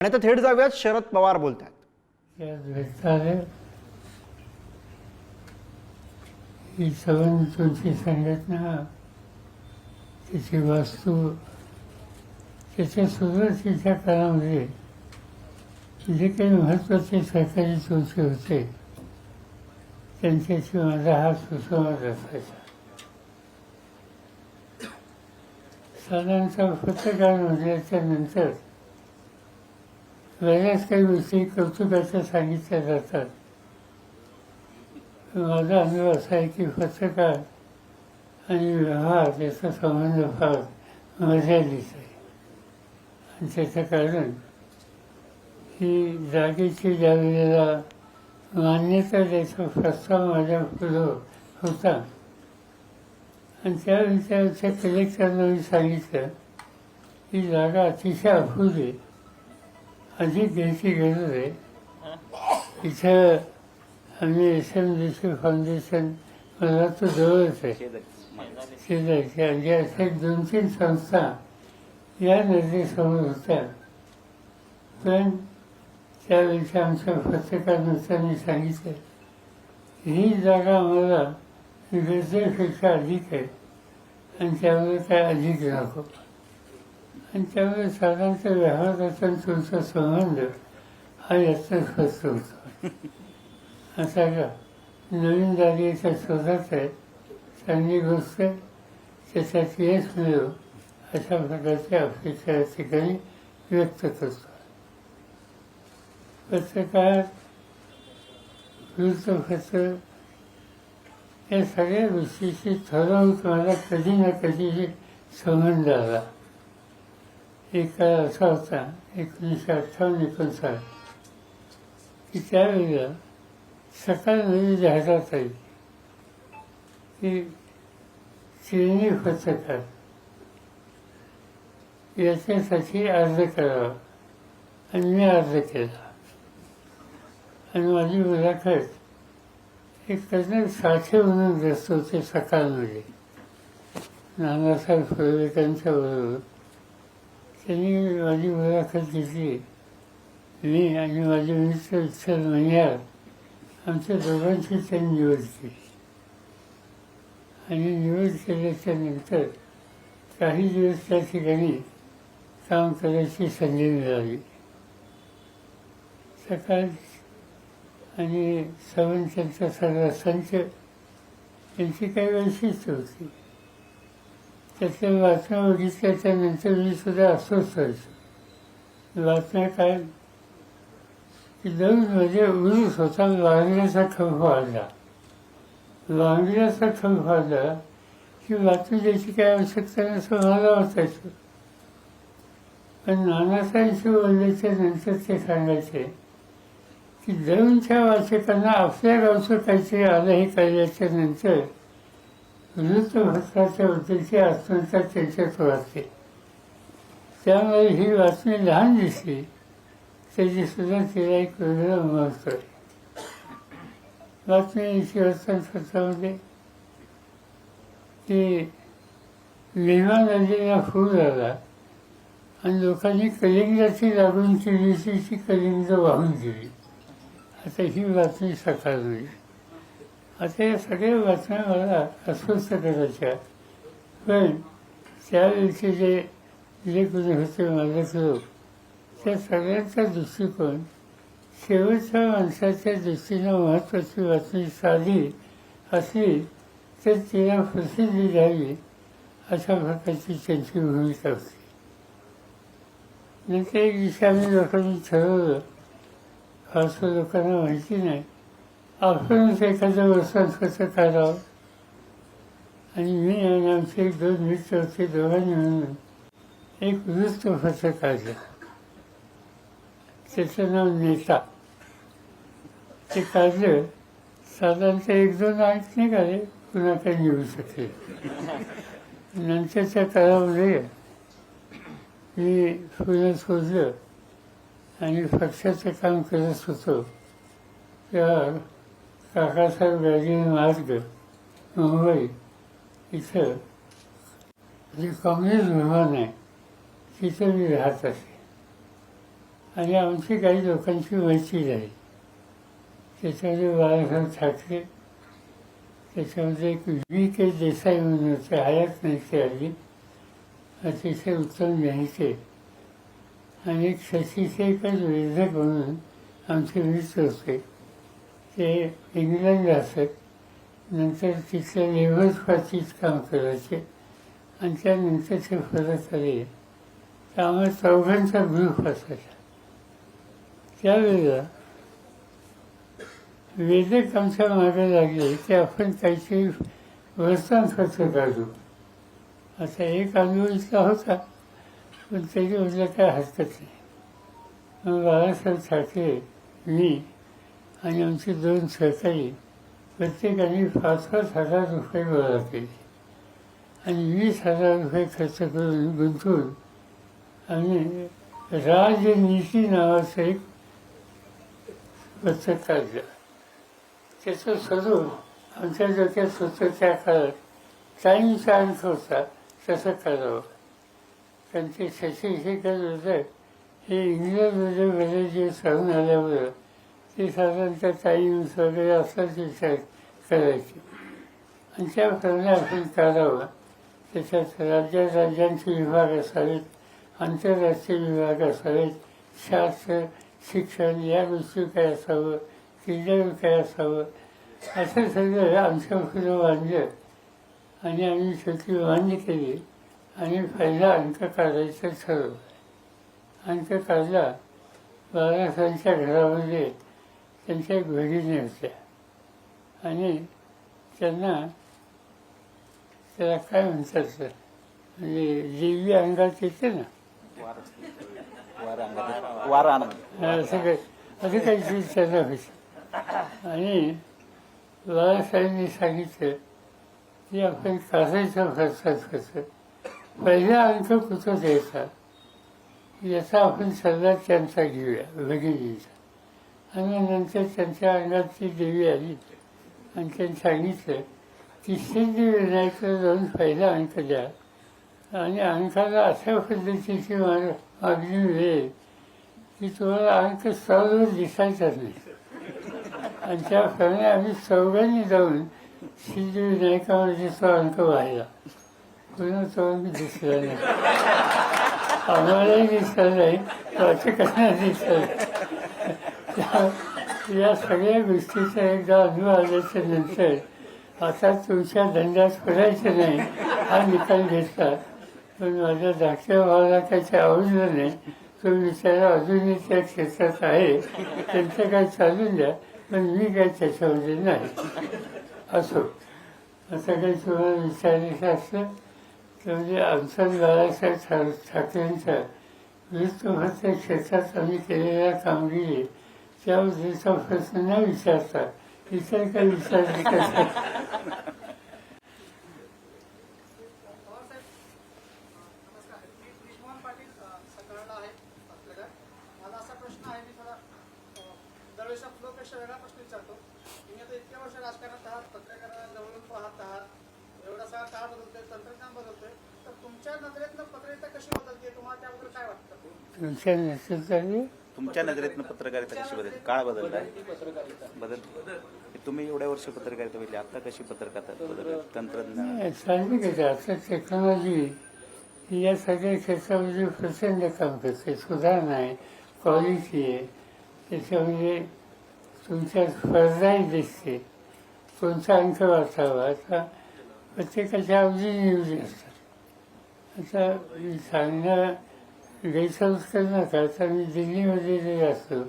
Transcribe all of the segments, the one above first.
आणि आता थेट जाऊयात शरद पवार बोलतात त्या ही संबंधितांची संघटना त्याची वास्तू त्याच्या सुरुवातीच्या काळामध्ये जे काही महत्त्वाचे सरकारी संस्थे होते त्यांच्याशी माझा हा सुसंवाद असायचा. साधारणतः पत्रकार म्हणल्याच्या नंतर बऱ्याच काही गोष्टी कौतुकाच्या सांगितल्या जातात माझा अनुभव असा आहे की पत्रकार आणि व्यवहार याचा संबंध फार मर्यादित आहे. आणि त्याचं कारण ही जागेची ज्या वेळेला मान्यता द्यायचा प्रस्ताव माझ्या पुढं होता. आणि त्यावेळी त्या कलेक्टरला मी सांगितलं ही जागा अतिशय अपुरी आहे अधिक गरज आहे इथं आम्ही S M D C foundation मला तो जवळच आहे. शेजारचे. आणि अशा एक दोन तीन संस्था या नजरेसमोर होत्या. पण त्यावेळी आमच्या पत्रकारांनी सांगितलं ही जागा आम्हाला गरजेपेक्षा अधिक आहे आणि त्यामुळे काय अधिक नको आणि त्यामुळे साधारणतः व्यवहाराचा आणि तुमचा संबंध हा याचा स्वस्त होतो. असा का नवीन जागेच्या शोधात आहे चांगली गोष्ट त्याच्यात यश मिळो अशा प्रकारची अपेक्षा या ठिकाणी व्यक्त करतो. पत्रकार वृत्तपत्र या सगळ्या गोष्टीशी ठरवून मला कधी ना कधी संबंध आला. एक काळ असा होता एकोणीसशे अठ्ठावन्न एकोणसाठ. की त्यावेळेला सकाळमध्ये जाहिरात आली की चिरणी पत्रकार याच्यासाठी अर्ज करावा. आणि मी अर्ज केला. आणि माझी मुलाखत एक कर्नल साठे म्हणून ग्रस्त होते सकाळमध्ये. नानासाहेब फुलवेकांच्या बरोबर. त्यांनी माझी मुलाखत घेतली मी आणि माझे मित्र विठ्ठल मनियार आमच्या दोघांची त्यांनी निवड केली आणि निवड केल्याच्यानंतर काही दिवस त्या ठिकाणी काम करायची संधी मिळाली. सकाळ आणि सावंतांचा सगळा संच त्यांची काही वैशिष्ट्य होती. त्यातल्या बातम्या बघितल्याच्या नंतर मी सुद्धा अस्वस्थ व्हायचो. बातम्या काय की दोन म्हणजे उरूस होता वांगण्याचा खंप वाढला वांगण्याचा खंप वाढला की वाचू द्यायची काय आवश्यकता नसं मला वाटायचं पण नानासाहेबशी बोलल्याच्या नंतर ते सांगायचे की दळूनच्या वाचकांना आपल्या गावचं काहीतरी आलं हे कळल्याच्या नंतर वृत्तपत्राच्या बद्दलची आत्महत्या त्यांच्यात वाचते त्यामुळे ही बातमी लहान दिसली त्याची सुद्धा तिला एक वेगळं महत्त्व आहे बातमी याची वर्तमानपत्रामध्ये की भीमा नदीला खूप आला आणि लोकांनी कलिंगाची लागून केली ती दिवशीची कलिंग वाहून गेली. आता ही बातमी सकाळ होईल आता या सगळ्या बातम्या मला अस्वस्थ करायच्या पण त्यावेळेचे जे जे कोणी होते माझं लोक त्या सगळ्यांचा दृष्टिकोन शेवटच्या माणसाच्या दृष्टीनं महत्त्वाची बातमी साधी असली तर तिला प्रसिद्धी द्यावी अशा प्रकारची त्यांची भूमिका होती. नंतर एक दिवशी आम्ही लोकांनी ठरवलं. फारसं लोकांना माहिती नाही. आपणच एखाद्या कसं करावं आणि मी आणि आमचे एक दोन मित्र होते दोघांनी म्हणून एक वृत्तपत्र काढलं त्याचं नाव नेता ते काढलं साधारणतः एक दोन अंक निघाले पुन्हा काही निघू शकले नंतरच्या काळामध्ये मी पुण्यात शोधलं आणि पक्षाचं काम करत होतो तेव्हा काकासाहेब राजे मार्ग. मुंबई इथं जी काँग्रेस भवन आहे तिथं मी राहत असे. आणि आमची काही लोकांची मैत्री झाली त्याच्यामध्ये बाळासाहेब ठाकरे त्याच्यामध्ये एक व्ही. के. देसाई म्हणून होते हयात नाही ते आली अतिशय उत्तम लिहायचे आणि एक शशी शेखर वेधक म्हणून आमचे मित्र होते. ते इंग्लंडला असत नंतर तिथल्या लेबर पार्टीत काम करायचे आणि त्यानंतर ते परत आले. तर आम्हाला चौघांचा ग्रुप असायचा. त्यावेळेला वेदक आमच्या मागे लागले की आपण काहीतरी वर्तमानपत्र काढू. असा एक अनुभव होता पण त्याची म्हटलं काय हरकत नाही. मग बाळासाहेब ठाकरे मी आणि आमचे दोन सहकारी प्रत्येकाने पाच पाच हजार रुपये गोळा केले आणि वीस हजार रुपये खर्च करून गुंतवून आम्ही राजनीती नावाचं एक पत्रक काढलं. त्याचं स्वरूप आमच्या डोक्यात होतं त्या काळात. टाईम चान्स होता तसं करावं कारण ते शशी शेखर होतं. हे इंग्लंडमध्ये बरेच जे सांगून आल्यामुळं ते साधारणतः टाईम्स वगैरे असतात ते करायचे. आणि त्याप्रमाणे आपण करावं त्याच्यात राज्यात राज्यांचे विभाग असावेत आंतरराष्ट्रीय विभाग असावेत शास्त्र शिक्षण या गोष्टी काय असावं क्रीडा काय असावं असं सगळं आमच्या फुलं बांधलं आणि आम्ही छोटी मान्य केली. आणि पहिला अंक काढायचं ठरवलं. अंक काढला. बाळासाहेबांच्या घरामध्ये त्यांच्या एक होत्या आणि त्यांना त्याला काय म्हणतात सर? म्हणजे दिव्य अंगात येते ना? असं काही असं काहीतरी त्यांना होतं? आणि बाळासाहेबांनी सांगितलं की आपण काढायचं खर्चात कसं पहिला अंक कुठं द्यायचा? याचा आपण सल्ला त्यांचा घेऊया भगिनीचा आणि नंतर त्यांच्या अंगात ती देवी आली. आणि त्यांनी सांगितलं तिसरी विनायकडे जाऊन पहिला अंक द्या. आणि अंकाला अशा पद्धतीची माग मागणी मिळेल की तुम्हाला अंक सर्व दिसायचाच नाही. आणि त्याप्रमाणे आम्ही चौघांनी जाऊन सिद्धिविनायकामध्ये तो अंक व्हायला पुन्हा तो अंक दिसला नाही. आम्हालाही दिसला नाही वाचकांना दिसला नाही. या सगळ्या गोष्टीचा एकदा अनुभव आल्याच्यानंतर आता तुमच्या धंद्यात पडायचं नाही हा निकाल घेतला. पण माझ्या धाकट्या भावाला त्याच्या आवडलं नाही तो विचारा अजूनही त्या क्षेत्रात आहे. त्यांचं काय चालून द्या पण मी काय त्याच्यामध्ये नाही. असो. असं काही तुम्हाला विचारायचं असलं तर म्हणजे आमचा बाळासाहेब ठा ठाकरेंचा त्या क्षेत्रात आम्ही केलेल्या कामगिरी त्याबद्दलचा प्रश्न न विचारता इतर काही विचारले कसं तुमच्या नजरेतनं पत्रकारिता कशी बदलते तुम्हाला त्याबद्दल काय वाटतं? तुमच्या नेतृत्वाने तुमच्या नजरेतनं पत्रकारिता कशी बदल काळ आहे? बदल तुम्ही एवढ्या वर्ष पत्रकारिता बघितली आता कशी पत्रकारिता बदल तंत्रज्ञान. साहजिकच आता टेक्नॉलॉजी या सगळ्या क्षेत्रामध्ये प्रचंड काम करते. सुधारणा आहे क्वालिटी आहे. त्याच्यामध्ये तुमच्या स्पर्धाही दिसते. कोणता अंक वाचावा आता प्रत्येकाच्या अवधी नियोजन असतात आता सांगणं गैरसमज नका आता मी दिल्लीमध्ये जे असतो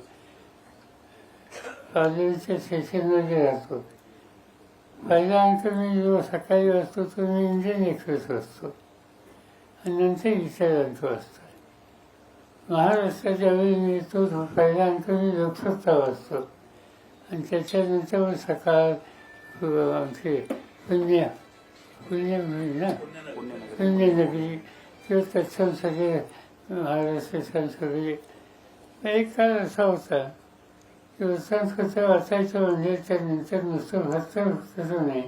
पार्लरच्या स्टेशनमध्ये राहतो. पहिला अंक मी जो सकाळी वाचतो तो मी इंडियन एक्सप्रेस वाचतो. आणि नंतर इतर अंक वाचतो. महाराष्ट्राच्या वेळी मी येतो तो पहिला अंक मी लोकसत्ता वाचतो. आणि त्याच्यानंतर मग सकाळ आमचे पुण्य पुण्य ना? पुण्यनगरी किंवा तत्सम सगळे महाराष्ट्र सगळे एक काळ असा होता की संस्कृत वाचायचं म्हणजे त्यानंतर नुसतं वाचतं तसं नाही.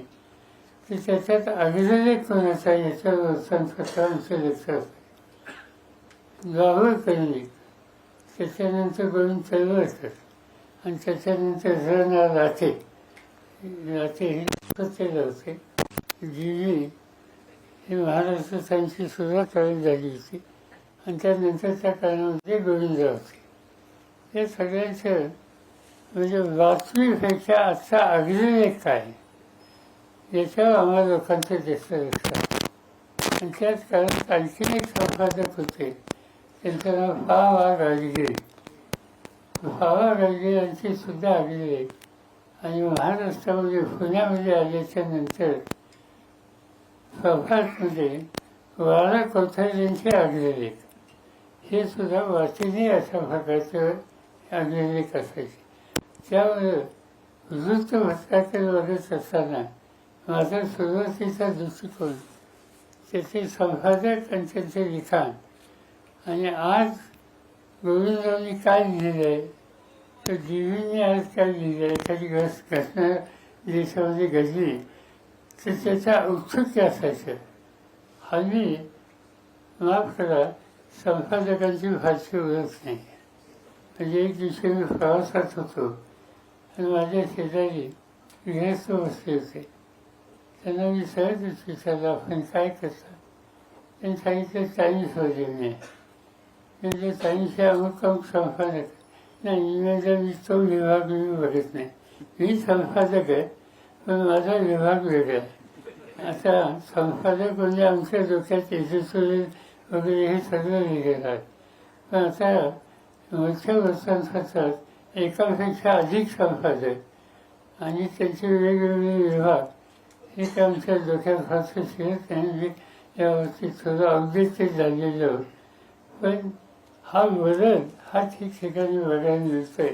की त्याच्यात अभिलेख कोणाचा याच्यावर वृत्तांतपत्रांचं लेखक लाहोर करणे त्याच्यानंतर करून असतात आणि त्याच्यानंतर जण राहते राहते हे सत्य होते. जी महाराष्ट्र त्यांची सुरुवात झाली होती. आणि त्यानंतर त्या काळामध्ये गोविंद होते. हे सगळ्यांचं म्हणजे वाचवीपेक्षा आजचा अग्रलेख काय याच्यावर आम्हाला लोकांचं जास्त लक्ष आणि त्याच काळात आणखीन एक संपादक होते. त्यांचं नाव फा वा राजगिरी. फावा राजगिरी यांची सुद्धा अग्रलेख आणि महाराष्ट्रामध्ये पुण्यामध्ये आल्याच्यानंतर प्रभातमध्ये वारा कोथारींचे अग्रलेख हे सुद्धा वाचिनी अशा प्रकारचे अग्रलेख असायचे त्यामुळे वृत्तपत्राकडे बघत असताना माझा सुरुवातीचा दृष्टिकोन त्याचे संपादक आणि त्यांचे लिखाण आणि आज गोविंदरावनी काय लिहिलं आहे तर जीवींनी आज काय लिहिलं आहे एखादी घस घटना देशामध्ये घडली तर त्याचा औत्सुक्य असायचं. हल्ली माफ करा संपादकांची फारशी ओळख नाही. म्हणजे एक दिवशी मी प्रवासात होतो. आणि माझ्या शेजारी गृहस्थ बसले होते. त्यांना मी सहजच विचारलं आपण काय करता? त्यांनी सांगितलं चाळीस वर्षे मी म्हणजे चाळीसशे अमुक संपादक. नाही इंग्रजा मी तो विभाग मी बघत नाही. मी संपादक आहे पण माझा विभाग वेगळा आहे. आता संपादक म्हणजे आमच्या डोक्यात यशस्वी वगैरे हे सगळं लिहिलेलं आहे. पण आता वरच्या वर्षांसाठी एकापेक्षा अधिक संपादक आणि त्यांचे वेगवेगळे विभाग हे काय आमच्या डोक्यात फारसं शिरत नाही यावरती थोडं अवगत झालेलं आहोत. पण हा बदल हा ठिकठिकाणी बघायला मिळतोय.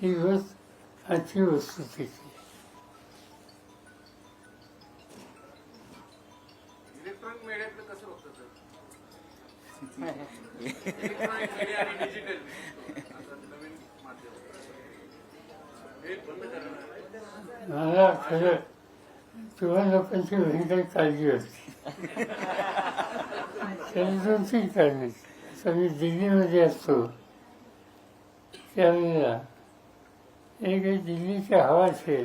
ही गोष्ट आजची वस्तुस्थिती इलेक्ट्रॉनिक मीडियाकडे कसं बघतो सर? मला खरं तुझ्या लोकांची भयंकर काळजी होती. त्याला दोन तीन कारण मी दिल्लीमध्ये असतो. त्यावेळेला एक दिल्लीची दिल्लीच्या हवाचे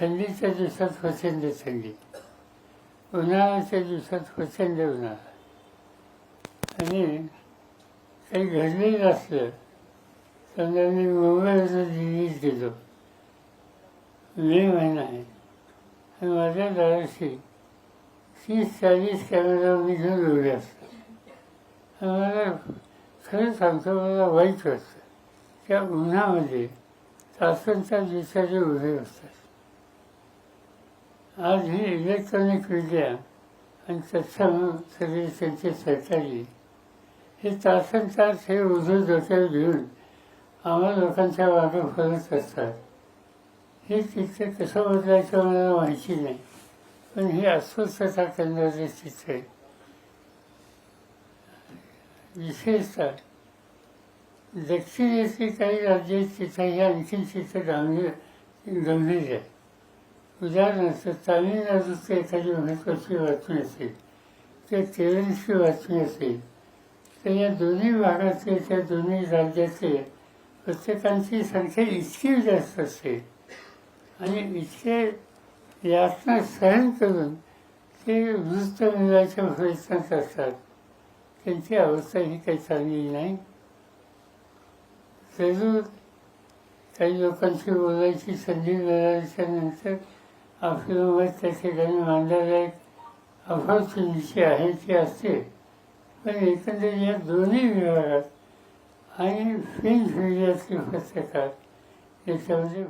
थंडीच्या दिवसात प्रचंड थंडी. उन्हाळ्याच्या दिवसात प्रचंड उन्हाळा. आणि काही घडले असलं समजा मी मुंबईला दिल्लीत गेलो. मे महिना आहे. आणि माझ्या दाराशी तीस चाळीस कॅमेरा मी घेऊन उभे असतात आणि मला खरं सांगतो मला वाईट वाटतं. त्या उन्हामध्ये तासन तास दिवसाचे उभे असतात. आज ही इलेक्ट्रॉनिक विद्या आणि तत्सम सगळे त्यांचे सरकारी हे तासन तास हे उजव डोक्यावर घेऊन आम्हाला लोकांच्या मागं फरत असतात. हे चित्र कसं बदलायचं मला माहिती नाही पण ही अस्वस्थता करणारे चित्र आहे. विशेषतः दक्षिणेतली काही राज्य आहेत तिथं हे आणखीन चित्र गंभीर गंभीर आहे. उदाहरणार्थ तामिळनाडूची एखादी महत्त्वाची बातमी असेल तर केरळची बातमी असेल तर या दोन्ही भागातले त्या दोन्ही राज्याचे प्रत्येकांची संख्या इतकी जास्त असते. आणि इतके यातना सहन करून ते वृत्त मिळवायच्या प्रयत्नात असतात. त्यांची अवस्था ही काही चांगली नाही. जरूर काही लोकांशी बोलायची संधी मिळाल्याच्या नंतर आपलं मत त्या ठिकाणी मांडायला एक अपॉर्च्युनिटी आहे ती असते. पण इकडे या दोन्ही विभागात आणि फिल्म मीडियातील पुस्तकात याच्यामध्ये